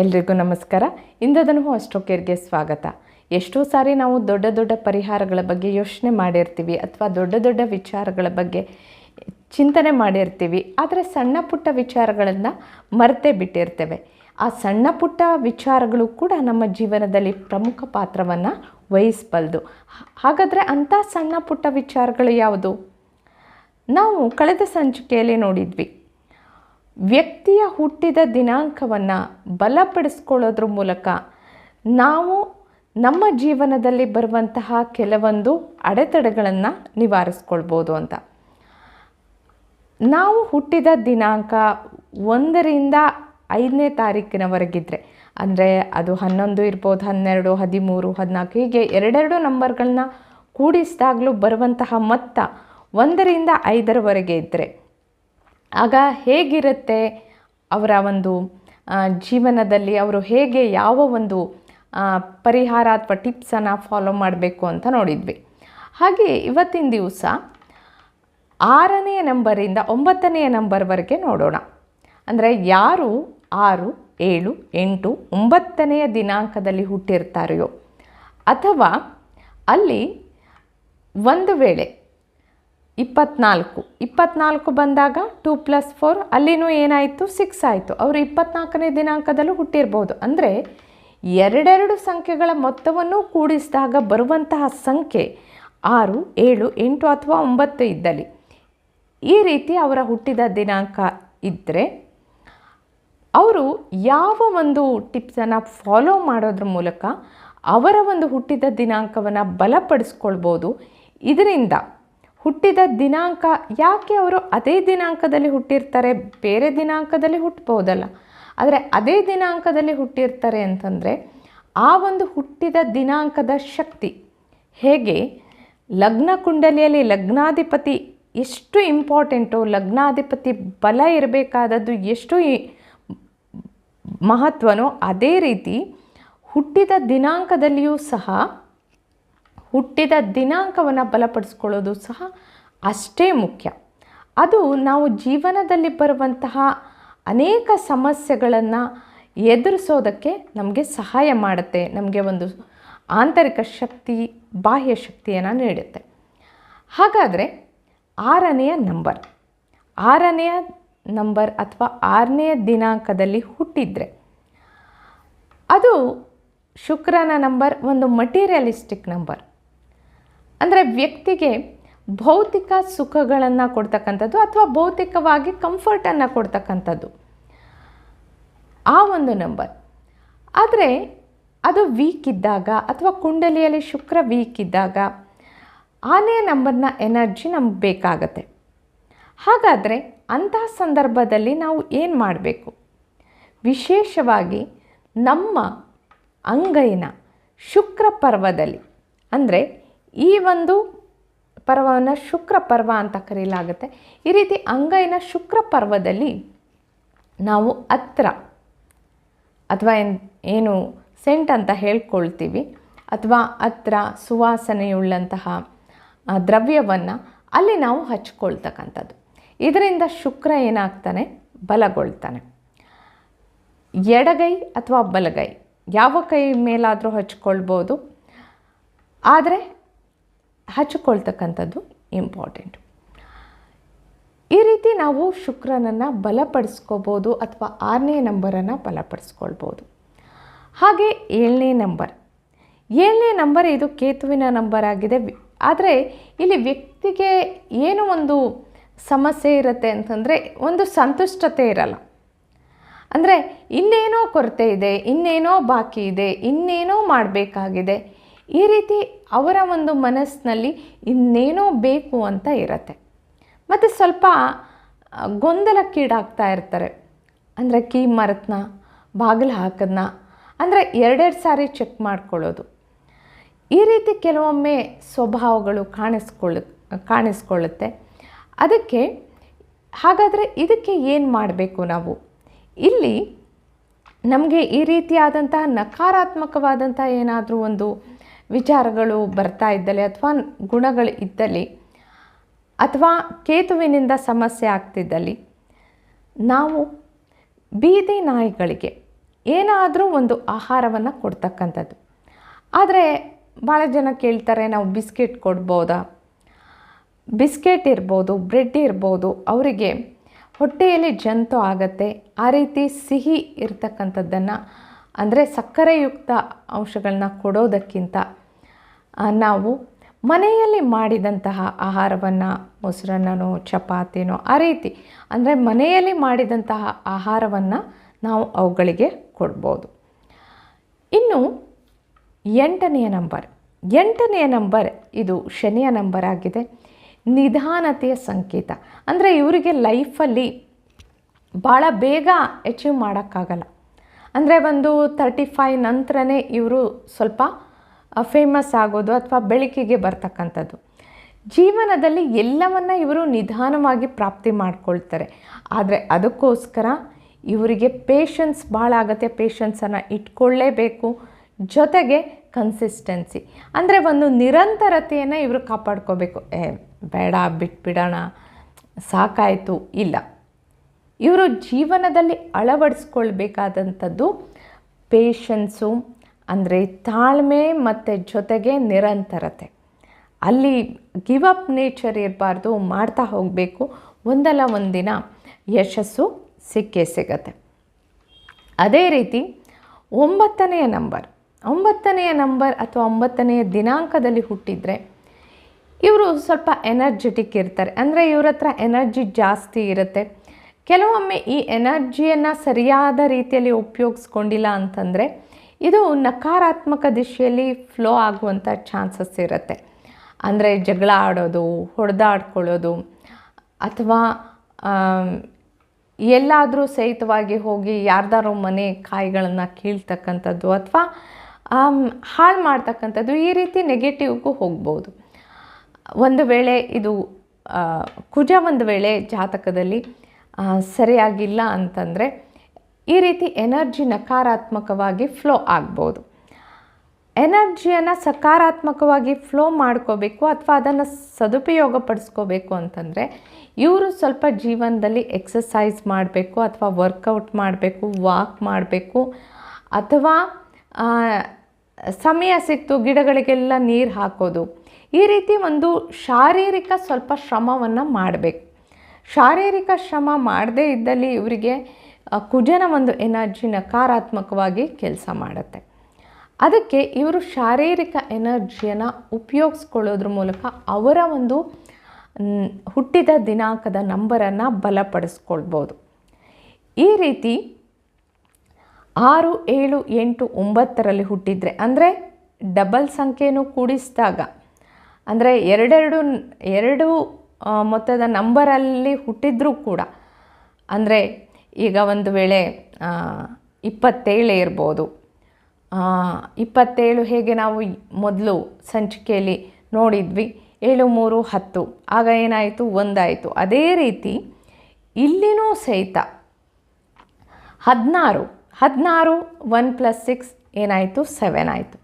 ಎಲ್ರಿಗೂ ನಮಸ್ಕಾರ. ಇಂದದನು ಅಷ್ಟೋ ಕೇರ್ಗೆ ಸ್ವಾಗತ. ಎಷ್ಟೋ ಸಾರಿ ನಾವು ದೊಡ್ಡ ದೊಡ್ಡ ಪರಿಹಾರಗಳ ಬಗ್ಗೆ ಯೋಚನೆ ಮಾಡಿರ್ತೀವಿ ಅಥವಾ ದೊಡ್ಡ ದೊಡ್ಡ ವಿಚಾರಗಳ ಬಗ್ಗೆ ಚಿಂತನೆ ಮಾಡಿರ್ತೀವಿ, ಆದರೆ ಸಣ್ಣ ಪುಟ್ಟ ವಿಚಾರಗಳನ್ನು ಮರೆತೇ ಬಿಟ್ಟಿರ್ತೇವೆ. ಆ ಸಣ್ಣ ಪುಟ್ಟ ವಿಚಾರಗಳು ಕೂಡ ನಮ್ಮ ಜೀವನದಲ್ಲಿ ಪ್ರಮುಖ ಪಾತ್ರವನ್ನು ವಹಿಸಬಲ್ದು. ಹಾಗಾದರೆ ಅಂಥ ಸಣ್ಣ ಪುಟ್ಟ ವಿಚಾರಗಳು ಯಾವುದು? ನಾವು ಕಳೆದ ಸಂಚಿಕೆಯಲ್ಲಿ ನೋಡಿದ್ವಿ. ವ್ಯಕ್ತಿಯ ಹುಟ್ಟಿದ ದಿನಾಂಕವನ್ನು ಬಲಪಡಿಸ್ಕೊಳ್ಳೋದ್ರ ಮೂಲಕ ನಾವು ನಮ್ಮ ಜೀವನದಲ್ಲಿ ಬರುವಂತಹ ಕೆಲವೊಂದು ಅಡೆತಡೆಗಳನ್ನು ನಿವಾರಿಸ್ಕೊಳ್ಬೋದು ಅಂತ. ನಾವು ಹುಟ್ಟಿದ ದಿನಾಂಕ ಒಂದರಿಂದ ಐದನೇ ತಾರೀಕಿನವರೆಗಿದ್ರೆ, ಅಂದರೆ ಅದು ಹನ್ನೊಂದು ಇರ್ಬೋದು, ಹನ್ನೆರಡು, ಹದಿಮೂರು, ಹದಿನಾಲ್ಕು, ಹೀಗೆ ಎರಡೆರಡು ನಂಬರ್ಗಳನ್ನ ಕೂಡಿಸಿದಾಗಲೂ ಬರುವಂತಹ ಮೊತ್ತ ಒಂದರಿಂದ ಐದರವರೆಗೆ ಇದ್ದರೆ ಆಗ ಹೇಗಿರುತ್ತೆ ಅವರ ಒಂದು ಜೀವನದಲ್ಲಿ ಅವರು ಹೇಗೆ ಯಾವ ಒಂದು ಪರಿಹಾರ ಅಥವಾ ಟಿಪ್ಸನ್ನು ಫಾಲೋ ಮಾಡಬೇಕು ಅಂತ ನೋಡಿದ್ವಿ. ಹಾಗೆ ಇವತ್ತಿನ ದಿವಸ ಆರನೆಯ ನಂಬರಿಂದ ಒಂಬತ್ತನೆಯ ನಂಬರ್ವರೆಗೆ ನೋಡೋಣ. ಅಂದರೆ ಯಾರು ಆರು, ಏಳು, ಎಂಟು, ಒಂಬತ್ತನೆಯ ದಿನಾಂಕದಲ್ಲಿ ಹುಟ್ಟಿರ್ತಾರೆಯೋ ಅಥವಾ ಅಲ್ಲಿ ಒಂದು ವೇಳೆ ಇಪ್ಪತ್ನಾಲ್ಕು. ಇಪ್ಪತ್ನಾಲ್ಕು ಬಂದಾಗ ಟೂ ಪ್ಲಸ್ ಫೋರ್, ಅಲ್ಲಿನೂ ಏನಾಯಿತು? ಸಿಕ್ಸ್ ಆಯಿತು. ಅವರು ಇಪ್ಪತ್ನಾಲ್ಕನೇ ದಿನಾಂಕದಲ್ಲೂ ಹುಟ್ಟಿರ್ಬೋದು. ಅಂದರೆ ಎರಡೆರಡು ಸಂಖ್ಯೆಗಳ ಮೊತ್ತವನ್ನು ಕೂಡಿಸಿದಾಗ ಬರುವಂತಹ ಸಂಖ್ಯೆ ಆರು, ಏಳು, ಎಂಟು ಅಥವಾ ಒಂಬತ್ತು ಇದ್ದಲ್ಲಿ. ಈ ರೀತಿ ಅವರ ಹುಟ್ಟಿದ ದಿನಾಂಕ ಇದ್ದರೆ ಅವರು ಯಾವ ಒಂದು ಟಿಪ್ಸನ್ನು ಫಾಲೋ ಮಾಡೋದ್ರ ಮೂಲಕ ಅವರ ಒಂದು ಹುಟ್ಟಿದ ದಿನಾಂಕವನ್ನು ಬಲಪಡಿಸ್ಕೊಳ್ಬೋದು. ಇದರಿಂದ ಹುಟ್ಟಿದ ದಿನಾಂಕ ಯಾಕೆ ಅವರು ಅದೇ ದಿನಾಂಕದಲ್ಲಿ ಹುಟ್ಟಿರ್ತಾರೆ? ಬೇರೆ ದಿನಾಂಕದಲ್ಲಿ ಹುಟ್ಟಬಹುದಲ್ಲ ಆದರೆ ಅದೇ ದಿನಾಂಕದಲ್ಲಿ ಹುಟ್ಟಿರ್ತಾರೆ ಅಂತಂದರೆ ಆ ಒಂದು ಹುಟ್ಟಿದ ದಿನಾಂಕದ ಶಕ್ತಿ. ಹೇಗೆ? ಲಗ್ನ ಕುಂಡಲಿಯಲ್ಲಿ ಲಗ್ನಾಧಿಪತಿ ಎಷ್ಟು ಇಂಪಾರ್ಟೆಂಟು, ಲಗ್ನಾಧಿಪತಿ ಬಲ ಇರಬೇಕಾದದ್ದು ಎಷ್ಟು ಮಹತ್ವನೋ ಅದೇ ರೀತಿ ಹುಟ್ಟಿದ ದಿನಾಂಕದಲ್ಲಿಯೂ ಸಹ ಹುಟ್ಟಿದ ದಿನಾಂಕವನ್ನು ಬಲಪಡಿಸ್ಕೊಳ್ಳೋದು ಸಹ ಅಷ್ಟೇ ಮುಖ್ಯ. ಅದು ನಾವು ಜೀವನದಲ್ಲಿ ಬರುವಂತಹ ಅನೇಕ ಸಮಸ್ಯೆಗಳನ್ನು ಎದುರಿಸೋದಕ್ಕೆ ನಮಗೆ ಸಹಾಯ ಮಾಡುತ್ತೆ, ನಮಗೆ ಒಂದು ಆಂತರಿಕ ಶಕ್ತಿ, ಬಾಹ್ಯ ಶಕ್ತಿಯನ್ನು ನೀಡುತ್ತೆ. ಹಾಗಾದರೆ ಆರನೆಯ ನಂಬರ್ ಆರನೆಯ ನಂಬರ್ ಅಥವಾ ಆರನೆಯ ದಿನಾಂಕದಲ್ಲಿ ಹುಟ್ಟಿದರೆ ಅದು ಶುಕ್ರನ ನಂಬರ್ ಒಂದು ಮಟೀರಿಯಲಿಸ್ಟಿಕ್ ನಂಬರ್ ಅಂದರೆ ವ್ಯಕ್ತಿಗೆ ಭೌತಿಕ ಸುಖಗಳನ್ನು ಕೊಡ್ತಕ್ಕಂಥದ್ದು ಅಥವಾ ಭೌತಿಕವಾಗಿ ಕಂಫರ್ಟನ್ನು ಕೊಡ್ತಕ್ಕಂಥದ್ದು. ಆ ಒಂದು ನಂಬರ್ ಆದರೆ ಅದು ವೀಕ್ ಇದ್ದಾಗ ಅಥವಾ ಕುಂಡಲಿಯಲ್ಲಿ ಶುಕ್ರ ವೀಕ್ ಇದ್ದಾಗ ಆನೆಯ ನಂಬರ್ನ ಎನರ್ಜಿ ನಮ್ಗೆ ಬೇಕಾಗತ್ತೆ. ಹಾಗಾದರೆ ಅಂತಹ ಸಂದರ್ಭದಲ್ಲಿ ನಾವು ಏನು ಮಾಡಬೇಕು? ವಿಶೇಷವಾಗಿ ನಮ್ಮ ಅಂಗೈನ ಶುಕ್ರ ಪರ್ವದಲ್ಲಿ. ಅಂದರೆ ಈ ಒಂದು ಪರ್ವವನ್ನು ಶುಕ್ರ ಪರ್ವ ಅಂತ ಕರೆಯಲಾಗುತ್ತೆ ಈ ರೀತಿ ಅಂಗೈನ ಶುಕ್ರ ಪರ್ವದಲ್ಲಿ ನಾವು ಹತ್ರ ಅಥವಾ ಏನ್ ಸೆಂಟ್ ಅಂತ ಹೇಳ್ಕೊಳ್ತೀವಿ. ಅಥವಾ ಹತ್ರ ಸುವಾಸನೆಯುಳ್ಳಂತಹ ದ್ರವ್ಯವನ್ನು ಅಲ್ಲಿ ನಾವು ಹಚ್ಕೊಳ್ತಕ್ಕಂಥದ್ದು. ಇದರಿಂದ ಶುಕ್ರ ಏನಾಗ್ತಾನೆ? ಬಲಗೊಳ್ತಾನೆ. ಎಡಗೈ ಅಥವಾ ಬಲಗೈ, ಯಾವ ಕೈ ಮೇಲಾದರೂ ಹಚ್ಕೊಳ್ಬೋದು. ಆದರೆ ಹಚ್ಕೊಳ್ತಕ್ಕಂಥದ್ದು ಇಂಪಾರ್ಟೆಂಟ್ ಈ ರೀತಿ ನಾವು ಶುಕ್ರನನ್ನು ಬಲಪಡಿಸ್ಕೋಬೋದು ಅಥವಾ ಆರನೇ ನಂಬರನ್ನು ಬಲಪಡಿಸ್ಕೊಳ್ಬೋದು. ಹಾಗೆ ಏಳನೇ ನಂಬರ್. ಏಳನೇ ನಂಬರ್ ಇದು ಕೇತುವಿನ ನಂಬರ್ ಆಗಿದೆ. ಆದರೆ ಇಲ್ಲಿ ವ್ಯಕ್ತಿಗೆ ಏನು ಒಂದು ಸಮಸ್ಯೆ ಇರುತ್ತೆ ಅಂತಂದರೆ ಒಂದು ಸಂತುಷ್ಟತೆ ಇರಲ್ಲ. ಅಂದರೆ ಇನ್ನೇನೋ ಕೊರತೆ ಇದೆ, ಇನ್ನೇನೋ ಬಾಕಿ ಇದೆ, ಇನ್ನೇನೋ ಮಾಡಬೇಕಾಗಿದೆ. ಈ ರೀತಿ ಅವರ ಒಂದು ಮನಸ್ಸಿನಲ್ಲಿ ಇನ್ನೇನೋ ಬೇಕು ಅಂತ ಇರತ್ತೆ. ಮತ್ತು ಸ್ವಲ್ಪ ಗೊಂದಲಕ್ಕೀಡಾಗ್ತಾ ಇರ್ತಾರೆ. ಅಂದರೆ ಕೀ ಮರತ್ನ ಬಾಗಿಲು ಹಾಕದ್ನ, ಅಂದರೆ ಎರಡೆರಡು ಸಾರಿ ಚೆಕ್ ಮಾಡ್ಕೊಳ್ಳೋದು. ಈ ರೀತಿ ಕೆಲವೊಮ್ಮೆ ಸ್ವಭಾವಗಳು ಕಾಣಿಸ್ಕೊಳ್ಳು, ಕಾಣಿಸ್ಕೊಳ್ಳುತ್ತೆ. ಅದಕ್ಕೆ ಹಾಗಾದರೆ ಇದಕ್ಕೆ ಏನು ಮಾಡಬೇಕು ನಾವು? ಇಲ್ಲಿ ನಮಗೆ ಈ ರೀತಿಯಾದಂತಹ ನಕಾರಾತ್ಮಕವಾದಂಥ ಏನಾದರೂ ಒಂದು ವಿಚಾರಗಳು ಬರ್ತಾ ಇದ್ದಲ್ಲಿ ಅಥವಾ ಗುಣಗಳು ಇದ್ದಲ್ಲಿ ಅಥವಾ ಕೇತುವಿನಿಂದ ಸಮಸ್ಯೆ ಆಗ್ತಿದ್ದಲ್ಲಿ ನಾವು ಬೀದಿ ನಾಯಿಗಳಿಗೆ ಏನಾದರೂ ಒಂದು ಆಹಾರವನ್ನು ಕೊಡ್ತಕ್ಕಂಥದ್ದು. ಆದರೆ ಭಾಳ ಜನ ಕೇಳ್ತಾರೆ ನಾವು ಬಿಸ್ಕೆಟ್ ಕೊಡ್ಬೋದಾ? ಬಿಸ್ಕೆಟ್ ಇರ್ಬೋದು, ಬ್ರೆಡ್ ಇರ್ಬೋದು, ಅವರಿಗೆ ಹೊಟ್ಟೆಯಲ್ಲಿ ಜಂತು ಆಗತ್ತೆ, ಆ ರೀತಿ ಸಿಹಿ ಇರ್ತಕ್ಕಂಥದ್ದನ್ನು ಅಂದರೆ ಸಕ್ಕರೆಯುಕ್ತ ಅಂಶಗಳನ್ನ ಕೊಡೋದಕ್ಕಿಂತ ನಾವು ಮನೆಯಲ್ಲಿ ಮಾಡಿದಂತಹ ಆಹಾರವನ್ನು, ಮೊಸರನ್ನನೋ, ಚಪಾತಿನೋ, ಆ ರೀತಿ, ಅಂದರೆ ಮನೆಯಲ್ಲಿ ಮಾಡಿದಂತಹ ಆಹಾರವನ್ನು ನಾವು ಅವುಗಳಿಗೆ ಕೊಡ್ಬೋದು. ಇನ್ನು ಎಂಟನೆಯ ನಂಬರ್ ಎಂಟನೆಯ ನಂಬರ್ ಇದು ಶನಿಯ ನಂಬರ್ ಆಗಿದೆ. ನಿಧಾನತೆಯ ಸಂಕೇತ, ಅಂದರೆ ಇವರಿಗೆ ಲೈಫಲ್ಲಿ ಭಾಳ ಬೇಗ ಅಚೀವ್ ಮಾಡೋಕ್ಕಾಗಲ್ಲ. ಅಂದರೆ ಒಂದು ತರ್ಟಿ ಫೈವ್ ನಂತರನೇ ಇವರು ಸ್ವಲ್ಪ ಫೇಮಸ್ ಆಗೋದು ಅಥವಾ ಬೆಳಕಿಗೆ ಬರ್ತಕ್ಕಂಥದ್ದು. ಜೀವನದಲ್ಲಿ ಎಲ್ಲವನ್ನು ಇವರು ನಿಧಾನವಾಗಿ ಪ್ರಾಪ್ತಿ ಮಾಡ್ಕೊಳ್ತಾರೆ. ಆದರೆ ಅದಕ್ಕೋಸ್ಕರ ಇವರಿಗೆ ಪೇಷನ್ಸ್ ಭಾಳ ಆಗತ್ತೆ. ಪೇಷನ್ಸನ್ನು ಇಟ್ಕೊಳ್ಳೇಬೇಕು ಜೊತೆಗೆ ಕನ್ಸಿಸ್ಟೆನ್ಸಿ ಅಂದರೆ ಒಂದು ನಿರಂತರತೆಯನ್ನು ಇವರು ಕಾಪಾಡ್ಕೋಬೇಕು. ಏ, ಬೇಡ, ಬಿಟ್ಬಿಡೋಣ. ಸಾಕಾಯಿತು. ಇಲ್ಲ. ಇವರು ಜೀವನದಲ್ಲಿ ಅಳವಡಿಸ್ಕೊಳ್ಬೇಕಾದಂಥದ್ದು ಪೇಷನ್ಸು ಅಂದರೆ ತಾಳ್ಮೆ ಮತ್ತು ಜೊತೆಗೆ ನಿರಂತರತೆ. ಅಲ್ಲಿ ಗಿವ್ ಅಪ್ ನೇಚರ್ ಇರಬಾರ್ದು, ಮಾಡ್ತಾ ಹೋಗಬೇಕು, ಒಂದಲ್ಲ ಒಂದಿನ ಯಶಸ್ಸು ಸಿಕ್ಕೇ ಸಿಗತ್ತೆ. ಅದೇ ರೀತಿ ಒಂಬತ್ತನೆಯ ನಂಬರ್ ಒಂಬತ್ತನೆಯ ನಂಬರ್ ಅಥವಾ ಒಂಬತ್ತನೆಯ ದಿನಾಂಕದಲ್ಲಿ ಹುಟ್ಟಿದರೆ ಇವರು ಸ್ವಲ್ಪ ಎನರ್ಜೆಟಿಕ್ ಇರ್ತಾರೆ. ಅಂದರೆ ಇವ್ರ ಹತ್ರ ಎನರ್ಜಿ ಜಾಸ್ತಿ ಇರುತ್ತೆ. ಕೆಲವೊಮ್ಮೆ ಈ ಎನರ್ಜಿಯನ್ನು ಸರಿಯಾದ ರೀತಿಯಲ್ಲಿ ಉಪಯೋಗಿಸ್ಕೊಂಡಿಲ್ಲ ಅಂತಂದರೆ ಇದು ನಕಾರಾತ್ಮಕ ದಿಶೆಯಲ್ಲಿ ಫ್ಲೋ ಆಗುವಂಥ ಚಾನ್ಸಸ್ ಇರುತ್ತೆ. ಅಂದರೆ ಜಗಳ ಆಡೋದು, ಹೊಡೆದಾಡ್ಕೊಳ್ಳೋದು, ಅಥವಾ ಎಲ್ಲಾದರೂ ಸಹಿತವಾಗಿ ಹೋಗಿ ಯಾರ್ದಾರೋ ಮನೆ ಕಾಯಿಗಳನ್ನು ಕೀಳ್ತಕ್ಕಂಥದ್ದು ಅಥವಾ ಹಾಳು ಮಾಡ್ತಕ್ಕಂಥದ್ದು ಈ ರೀತಿ ನೆಗೆಟಿವ್ಗೂ ಹೋಗ್ಬೋದು. ಒಂದು ವೇಳೆ ಇದು ಕುಜ ಒಂದು ವೇಳೆ ಜಾತಕದಲ್ಲಿ ಸರಿಯಾಗಿಲ್ಲ ಅಂತಂದರೆ ಈ ರೀತಿ ಎನರ್ಜಿ ನಕಾರಾತ್ಮಕವಾಗಿ ಫ್ಲೋ ಆಗ್ಬೋದು. ಎನರ್ಜಿಯನ್ನು ಸಕಾರಾತ್ಮಕವಾಗಿ ಫ್ಲೋ ಮಾಡ್ಕೋಬೇಕು ಅಥವಾ ಅದನ್ನು ಸದುಪಯೋಗ ಪಡಿಸ್ಕೋಬೇಕು ಅಂತಂದರೆ ಇವರು ಸ್ವಲ್ಪ ಜೀವನದಲ್ಲಿ ಎಕ್ಸಸೈಸ್ ಮಾಡಬೇಕು ಅಥವಾ ವರ್ಕೌಟ್ ಮಾಡಬೇಕು, ವಾಕ್ ಮಾಡಬೇಕು ಅಥವಾ ಸಮಯ ಸಿಕ್ತು, ಗಿಡಗಳಿಗೆಲ್ಲ ನೀರು ಹಾಕೋದು. ಈ ರೀತಿ ಒಂದು ಶಾರೀರಿಕ ಸ್ವಲ್ಪ ಶ್ರಮವನ್ನು ಮಾಡಬೇಕು. ಶಾರೀರಿಕ ಶ್ರಮ ಮಾಡದೇ ಇದ್ದಲ್ಲಿ ಇವರಿಗೆ ಕುಜನ ಒಂದು ಎನರ್ಜಿ ನಕಾರಾತ್ಮಕವಾಗಿ ಕೆಲಸ ಮಾಡುತ್ತೆ. ಅದಕ್ಕೆ ಇವರು ಶಾರೀರಿಕ ಎನರ್ಜಿಯನ್ನು ಉಪಯೋಗಿಸ್ಕೊಳ್ಳೋದ್ರ ಮೂಲಕ ಅವರ ಒಂದು ಹುಟ್ಟಿದ ದಿನಾಂಕದ ನಂಬರನ್ನು ಬಲಪಡಿಸ್ಕೊಳ್ಬೋದು. ಈ ರೀತಿ ಆರು, ಏಳು, ಎಂಟು, ಒಂಬತ್ತರಲ್ಲಿ ಹುಟ್ಟಿದರೆ, ಅಂದರೆ ಡಬಲ್ ಸಂಖ್ಯೆಯನ್ನು ಕೂಡಿಸಿದಾಗ, ಅಂದರೆ ಎರಡೆರಡು, ಎರಡು ಮೊತ್ತದ ನಂಬರಲ್ಲಿ ಹುಟ್ಟಿದ್ರೂ ಕೂಡ, ಅಂದರೆ ಈಗ ಒಂದು ವೇಳೆ ಇಪ್ಪತ್ತೇಳು ಇರ್ಬೋದು. ಇಪ್ಪತ್ತೇಳು ಹೇಗೆ ನಾವು ಮೊದಲು ಸಂಚಿಕೆಯಲ್ಲಿ ನೋಡಿದ್ವಿ, ಏಳು, ಮೂರು, ಹತ್ತು, ಆಗ ಏನಾಯಿತು, ಒಂದಾಯಿತು. ಅದೇ ರೀತಿ ಇಲ್ಲಿನೂ ಸಹಿತ ಹದಿನಾರು ಹದಿನಾರು ಒನ್ ಪ್ಲಸ್ ಸಿಕ್ಸ್ ಏನಾಯಿತು ಸೆವೆನ್ ಆಯಿತು.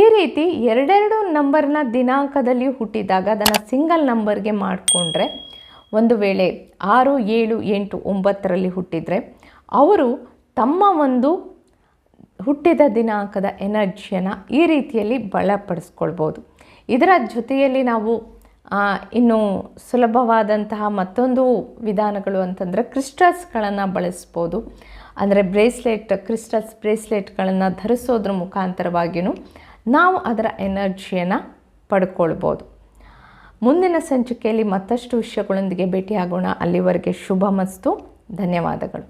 ಈ ರೀತಿ ಎರಡೆರಡು ನಂಬರ್ನ ದಿನಾಂಕದಲ್ಲಿ ಹುಟ್ಟಿದಾಗ ಅದನ್ನು ಸಿಂಗಲ್ ನಂಬರ್ಗೆ ಮಾಡಿಕೊಂಡ್ರೆ ಒಂದು ವೇಳೆ ಆರು, ಏಳು, ಎಂಟು, ಒಂಬತ್ತರಲ್ಲಿ ಹುಟ್ಟಿದರೆ ಅವರು ತಮ್ಮ ಒಂದು ಹುಟ್ಟಿದ ದಿನಾಂಕದ ಎನರ್ಜಿಯನ್ನು ಈ ರೀತಿಯಲ್ಲಿ ಬಳಪಡಿಸ್ಕೊಳ್ಬೋದು ಇದರ ಜೊತೆಯಲ್ಲಿ ನಾವು ಇನ್ನು ಸುಲಭವಾದಂತಹ ಮತ್ತೊಂದು ವಿಧಾನಗಳು ಅಂತಂದರೆ ಕ್ರಿಸ್ಟಲ್ಸ್ಗಳನ್ನು ಬಳಸ್ಬೋದು. ಅಂದರೆ ಬ್ರೇಸ್ಲೆಟ್, ಕ್ರಿಸ್ಟಲ್ಸ್ ಬ್ರೇಸ್ಲೆಟ್ಗಳನ್ನು ಧರಿಸೋದ್ರ ಮುಖಾಂತರವಾಗಿಯೂ ನಾವು ಅದರ ಎನರ್ಜಿಯನ್ನು ಪಡ್ಕೊಳ್ಬೋದು. ಮುಂದಿನ ಸಂಚಿಕೆಯಲ್ಲಿ ಮತ್ತಷ್ಟು ವಿಷಯಗಳೊಂದಿಗೆ ಭೇಟಿಯಾಗೋಣ. ಅಲ್ಲಿವರೆಗೆ ಶುಭ ಮಸ್ತು. ಧನ್ಯವಾದಗಳು.